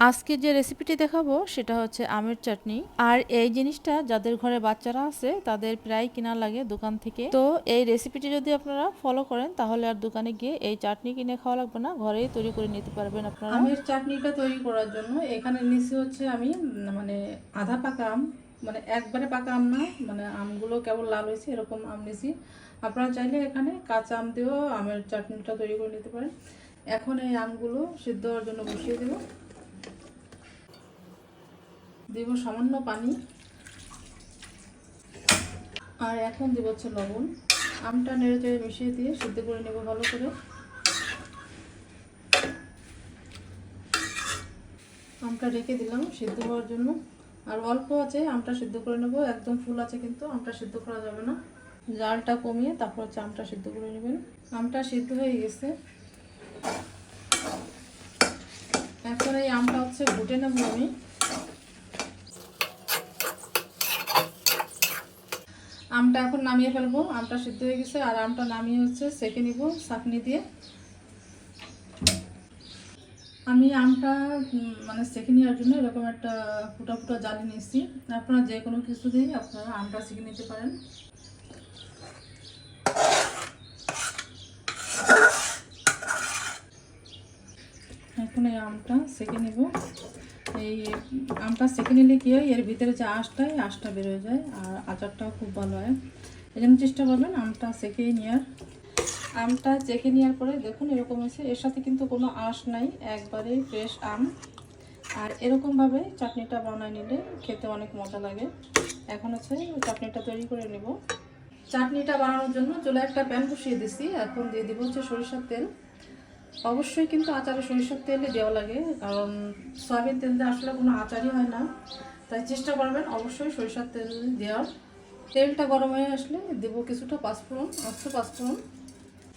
আজকে যে রেসিপিটি দেখাবো, সেটা হচ্ছে আমের চাটনি। আর এই জিনিসটা যাদের ঘরে বাচ্চারা আছে, তাদের প্রায় কিনা লাগে দোকান থেকে। তো এই রেসিপিটি যদি আপনারা ফলো করেন, তাহলে আর দোকানে গিয়ে এই চাটনি কিনে খাওয়া লাগবে না। ঘরেই তৈরি করে নিতে পারবেন আপনারা। আমের চাটনিটা তৈরি করার জন্য এখানে নিচে হচ্ছে আমি মানে আধা পাকা আম মানে একবারে পাকা আম না মানে আমগুলো কেবল লাল হয়েছে, এরকম আম নিছি আপনারা চাইলে এখানে কাঁচা আম দিয়েও আমের চাটনিটা তৈরি করে নিতে পারেন। এখন এই আমগুলো সিদ্ধ হওয়ার জন্য বসিয়ে দেব। দেব সামান্য পানি। আর এখন দেব হচ্ছে লবণ। আমটা নেড়ে চেড়ে মিশিয়ে দিয়ে সিদ্ধ করে নেব ভালো করে। আমটা রেখে দিলাম সিদ্ধ হওয়ার জন্য। আর অল্প আছে, আমটা সিদ্ধ করে নেব। একদম ফুল আছে কিন্তু, আমটা সিদ্ধ করা যাবে না। জালটা কমিয়ে তারপর হচ্ছে আমটা সিদ্ধ করে নেবেন। আমটা সিদ্ধ হয়ে গেছে। এখন এই আমটা হচ্ছে ঘুটে নেব আমি। আমটা এখন নামিয়ে ফেলব। আমটা সিদ্ধ হয়ে গেছে, আর আমটা নামিয়ে হচ্ছে সেকে নিব চাকনি দিয়ে। আমি আমটা মানে সেকে নেওয়ার জন্য এরকম একটা ফুটা ফুটা জালি নিয়েছি। আপনারা যে কোনো কিছু দিয়ে আপনারা আমটা সেকে নিতে পারেন। এখন এই আমটা সেকে নেব। এই আমটা সেকে নিলে কী হয়, এর ভিতরে যে আঁশটা, এই আঁশটা বেরোয় যায় আর আচারটাও খুব ভালো হয়। এই জন্য চেষ্টা করবেন আমটা সেকেই নেওয়ার আমটা চেকে নেওয়ার পরে দেখুন এরকম হয়েছে, এর সাথে কিন্তু কোনো আঁশ নাই, একবারে ফ্রেশ আম। আর এরকমভাবে চাটনিটা বানায় নিলে খেতে অনেক মজা লাগে। এখন হচ্ছে চাটনিটা তৈরি করে নেব। চাটনিটা বানানোর জন্য চলে একটা প্যান বসিয়ে দিছি, এখন দিয়ে দিব হচ্ছে সরিষার তেল। অবশ্যই কিন্তু আচারে সরিষার তেল দেওয়া লাগে, কারণ সয়াবিন তেল দিয়ে আসলে কোনো আচারই হয় না। তাই চেষ্টা করবেন অবশ্যই সরিষার তেল দেওয়ার। তেলটা গরম হয়ে আসলে দেবো কিছুটা পাঁচফোড়ন অস্ত পাঁচফোড়ন।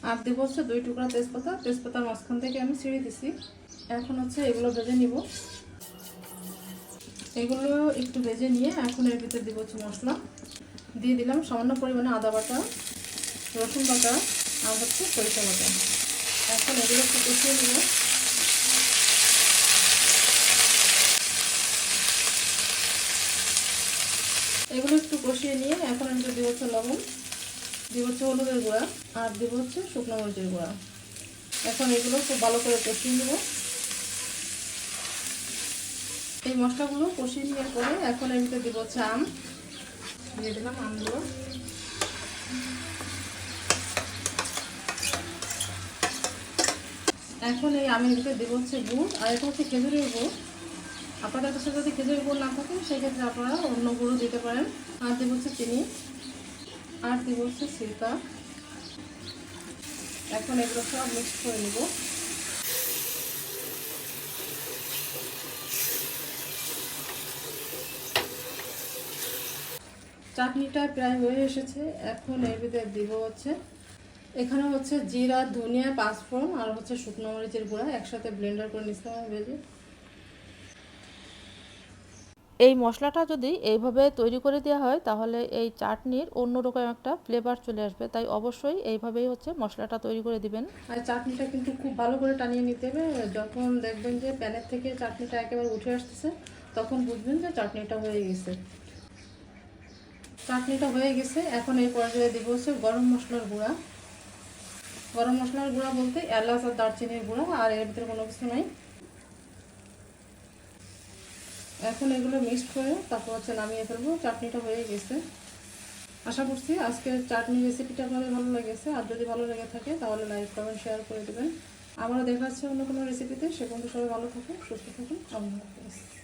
আর দেবো হচ্ছে দুই টুকরা তেজপাতা। তেজপাতার মাঝখান থেকে আমি ছিঁড়ে দিছি। এখন হচ্ছে এগুলো ভেজে নিব। এগুলো একটু ভেজে নিয়ে এখন এর ভিতরে দিব হচ্ছে মশলা। দিয়ে দিলাম সামান্য পরিমাণে আদা বাটা, রসুন বাটা আর হচ্ছে সরিষা বাটা। এখন এগুলো একটু কষিয়ে নেব এগুলো একটু কষিয়ে নিয়ে এখন আমি দিব হচ্ছে লবণ দিব হচ্ছে হলুদের গুঁড়া, আর দিব হচ্ছে শুকনো মরিচের গুঁড়া। এখন এগুলো খুব ভালো করে কষিয়ে নেব। এই মশলাগুলো কষিয়ে নেওয়ার পরে এখন এর ভিতরে দিব হচ্ছে আম। দিয়ে দিলাম আমগুলো। এখন এই আমের ভিতরে দেবো হচ্ছে গুড়, আর এটা হচ্ছে খেজুরের গুড়। আপনাদের কাছে যদি খেজুরের গুড় না থাকে, সেক্ষেত্রে আপনারা অন্য গুঁড়ো দিতে পারেন। আর দেবো হচ্ছে চিনি, আর দেবো হচ্ছে সিরকা। এখন এগুলো সব মিক্স করে নেব। চাটনিটা প্রায় হয়ে এসেছে। এখন এর ভিতরে দিব হচ্ছে এখানে হচ্ছে জিরা ধনিয়া পাঁচফোড়ন আর হচ্ছে শুকনো মরিচের গুঁড়া। একসাথে ব্লেন্ডার করে নিচ্ছিলাম আমি ভেজে এই মশলাটা যদি এইভাবে তৈরি করে দেওয়া হয় তাহলে এই চাটনির অন্যরকম একটা ফ্লেভার চলে আসবে। তাই অবশ্যই এইভাবেই হচ্ছে মশলাটা তৈরি করে দিবেন। আর চাটনিটা কিন্তু খুব ভালো করে টানিয়ে নিতে হবে। যখন দেখবেন যে প্যানের থেকে চাটনিটা একেবারে উঠে আসতেছে তখন বুঝবেন যে চাটনিটা হয়ে গেছে। চাটনিটা হয়ে গেছে। এখন এই পর্যায়ে দিব হচ্ছে গরম মশলার গুঁড়া। গরম মশলার গুঁড়া বলতে এলাচ আর দারচিনির গুঁড়া, আর এর ভিতরে কোনো কিছু নাই। এখন এগুলো মিক্সড করে তারপর হচ্ছে নামিয়ে ফেলব। চাটনিটা হয়ে গেছে। আশা করছি আজকের চাটনি রেসিপিটা আপনাদের ভালো লেগেছে। আর যদি ভালো লেগে থাকে তাহলে লাইক কমেন্ট শেয়ার করে দেবেন। আবারও দেখা হচ্ছে অন্য কোনো রেসিপিতে সে সবাই ভালো থাকুন, সুস্থ থাকুন। আল্লাহ